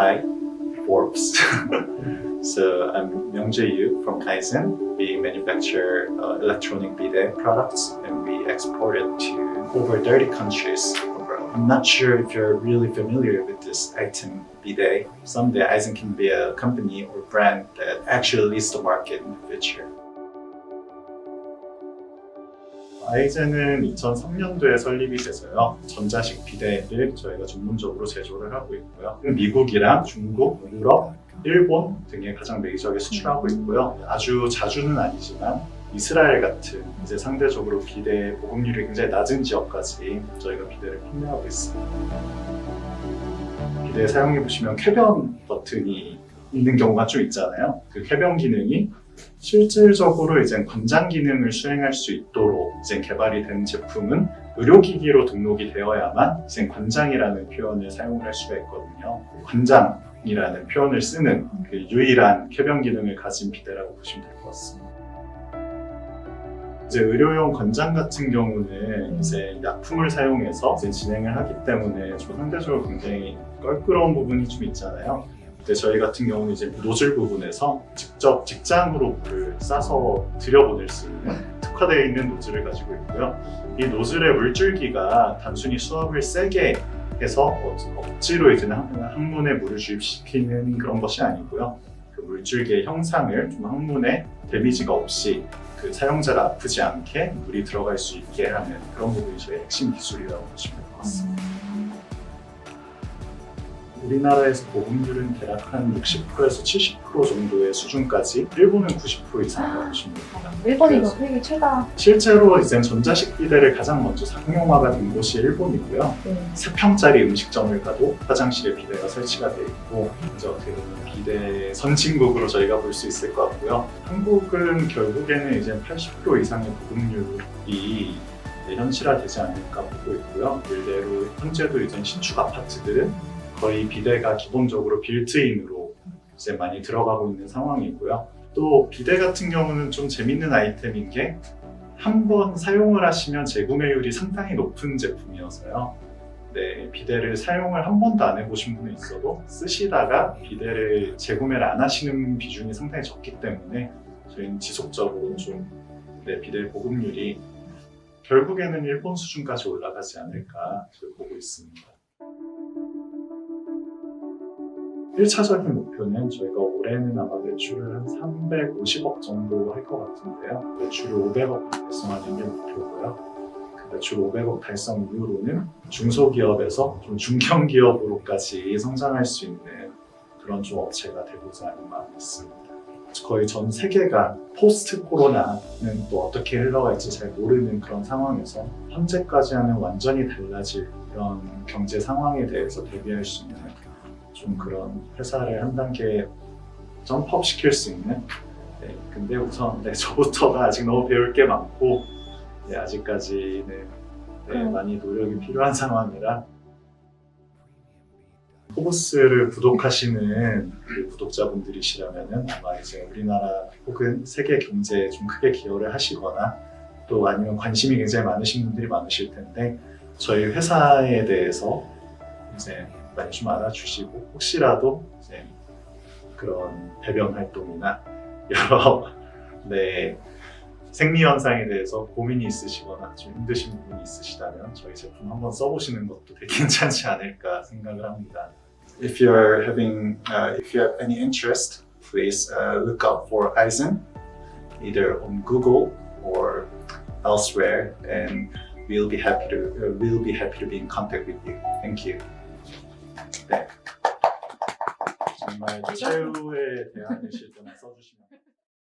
Hi, Forbes. so I'm Myungjae Yu from Kaizen. We manufacture uh, electronic bidet products and we export it to over 30 countries abroad. I'm not sure if you're really familiar with this item bidet. Someday Aizen can be a company or brand that actually leads the market in the future. 아이젠은 2003년도에 설립이 돼서요. 전자식 비데를 저희가 전문적으로 제조를 하고 있고요. 미국이랑 중국, 유럽, 일본 등에 가장 메이저하게 수출하고 있고요. 아주 자주는 아니지만 이스라엘 같은 이제 상대적으로 비대 보급률이 굉장히 낮은 지역까지 저희가 비대를 판매하고 있습니다. 비대 사용해 보시면 쾌변 버튼이 있는 경우가 좀 있잖아요. 그 쾌변 기능이 실질적으로 이제 권장 기능을 수행할 수 있도록 이제 개발이 된 제품은 의료기기로 등록이 되어야만 이제 권장이라는 표현을 사용을 할 수가 있거든요. 권장이라는 표현을 쓰는 그 유일한 쾌변 기능을 가진 비데라고 보시면 될 것 같습니다. 이제 의료용 권장 같은 경우는 이제 약품을 사용해서 이제 진행을 하기 때문에 좀 상대적으로 굉장히 껄끄러운 부분이 좀 있잖아요. 근데 저희 같은 경우는 이제 노즐 부분에서 직접 직장으로 물을 싸서 들여보낼 수 있는 특화되어 있는 노즐을 가지고 있고요. 이 노즐의 물줄기가 단순히 수압을 세게 해서 어- 억지로 이제 항- 항문에 물을 주입시키는 그런 것이 아니고요. 그 물줄기의 형상을 좀 항문에 데미지가 없이 그 사용자가 아프지 않게 물이 들어갈 수 있게 하는 그런 부분이 저희 핵심 기술이라고 보시면 될 것 같습니다. 우리나라에서 보급률은 대략 한 60%에서 70% 정도의 수준까지 일본은 90% 이상이라고 보시면 됩니다. 일본이 더 세계 최다. 실제로 이제 전자식 비데를 가장 먼저 상용화가 된 곳이 일본이고요. 네. 3평짜리 음식점을 가도 화장실에 비데가 설치가 되어 있고 이제 어떻게 보면 비데 선진국으로 저희가 볼 수 있을 것 같고요. 한국은 결국에는 이제 80% 이상의 보급률이 현실화되지 않을까 보고 있고요. 일대로 현재도 이제 신축 아파트들은 거의 비데가 기본적으로 빌트인으로 이제 많이 들어가고 있는 상황이고요. 또 비데 같은 경우는 좀 재밌는 아이템인 게 한 번 사용을 하시면 재구매율이 상당히 높은 제품이어서요. 네, 비데를 사용을 한 번도 안 해보신 분이 있어도 쓰시다가 비데를 재구매를 안 하시는 비중이 상당히 적기 때문에 저희는 지속적으로 좀 네, 비데 보급률이 결국에는 일본 수준까지 올라가지 않을까 보고 있습니다. 1차적인 목표는 저희가 올해는 아마 매출을 한 350억 정도 할 것 같은데요. 매출을 500억 달성하는 게 목표고요. 그 매출 500억 달성 이후로는 중소기업에서 좀 중견기업으로까지 성장할 수 있는 그런 좀 업체가 되고자 하는 마음이 있습니다. 거의 전 세계가 포스트 코로나는 또 어떻게 흘러갈지 잘 모르는 그런 상황에서 현재까지와는 완전히 달라질 이런 경제 상황에 대해서 대비할 수 있는 좀 그런 회사를 한 단계 점프업 시킬 수 있는 네, 근데 우선 네, 저부터가 아직 너무 배울 게 많고 네, 아직까지는 네, 음. 많이 노력이 필요한 상황이라 포브스를 구독하시는 그 구독자분들이시라면은 아마 이제 우리나라 혹은 세계 경제에 좀 크게 기여를 하시거나 또 아니면 관심이 굉장히 많으신 분들이 많으실 텐데 저희 회사에 대해서 이제 많이 좀 알아주시고 혹시라도 이제 그런 배변 활동이나 여러 네 생리 현상에 대해서 고민이 있으시거나 좀 힘드신 부분이 있으시다면 저희 제품 한번 써보시는 것도 되게 괜찮지 않을까 생각을 합니다. If you're having, uh, if you have any interest, please uh, look out for Aizen, either on Google or elsewhere, and we'll be happy to uh, we'll be happy to be in contact with you. Thank you. 네. 정말 최후의 대안이실 때만 써주시면.